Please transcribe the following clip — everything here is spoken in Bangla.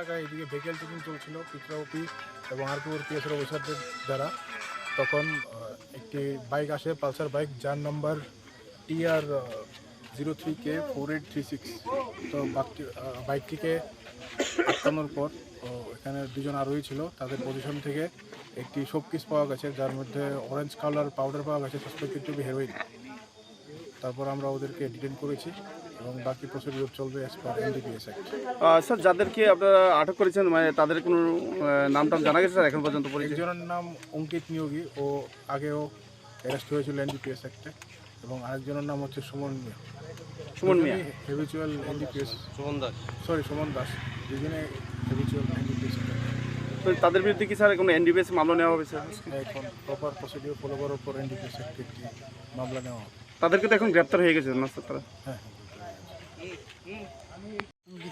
এলাকায় এদিকে ভেহিকেল চেকিং চলছিল পিত্রাওপি এবং আরপিওর পিএসের অফিসারদের দ্বারা। তখন একটি বাইক আসে, পালসার বাইক, যার নম্বর TR zero three K four eight three six. তো বাইকটিকে আটকানোর পর এখানে দুজন আরোহী ছিল। তাদের পজিশন থেকে একটি শোপিস পাওয়া গেছে, যার মধ্যে অরেঞ্জ কালার পাউডার পাওয়া গেছে সাসপেক্টেড টু বি হেরোইন তারপর আমরা ওদেরকে ডিটেন করেছি। এবং বাকি প্রসিডিউর চলবে as per NDPS act sir যাদেরকে আপনারা আটক করেছেন মানে তাদের কোনো নাম টাম জানা গেছে স্যার এখন পর্যন্ত পরিচয়? একজনের নাম অঙ্কিত নিয়োগী ও আগেও অ্যারেস্ট হয়েছিল এনডিপিএস অ্যাক্টে এবং আরেকজনের নাম হচ্ছে সুমন মিয়া। সুমন মিয়া? হেভিচুয়াল এনডিপিএস সুমন দাস। সরি সুমন দাস। দুজনে হেভিচুয়াল এনডিপিএস তাদের বিরুদ্ধে কি স্যার কোনো এনডিপিএস মামলা নেওয়া হবে স্যার? এখন প্রপার প্রসিডিউর ফলো করার পর এনডিপিএস অ্যাক্টে একটি মামলা নেওয়া হবে। তাদেরকে তো এখন গ্রেপ্তার হয়ে গেছে না স্যার তারা? হ্যাঁ। নিয়োগী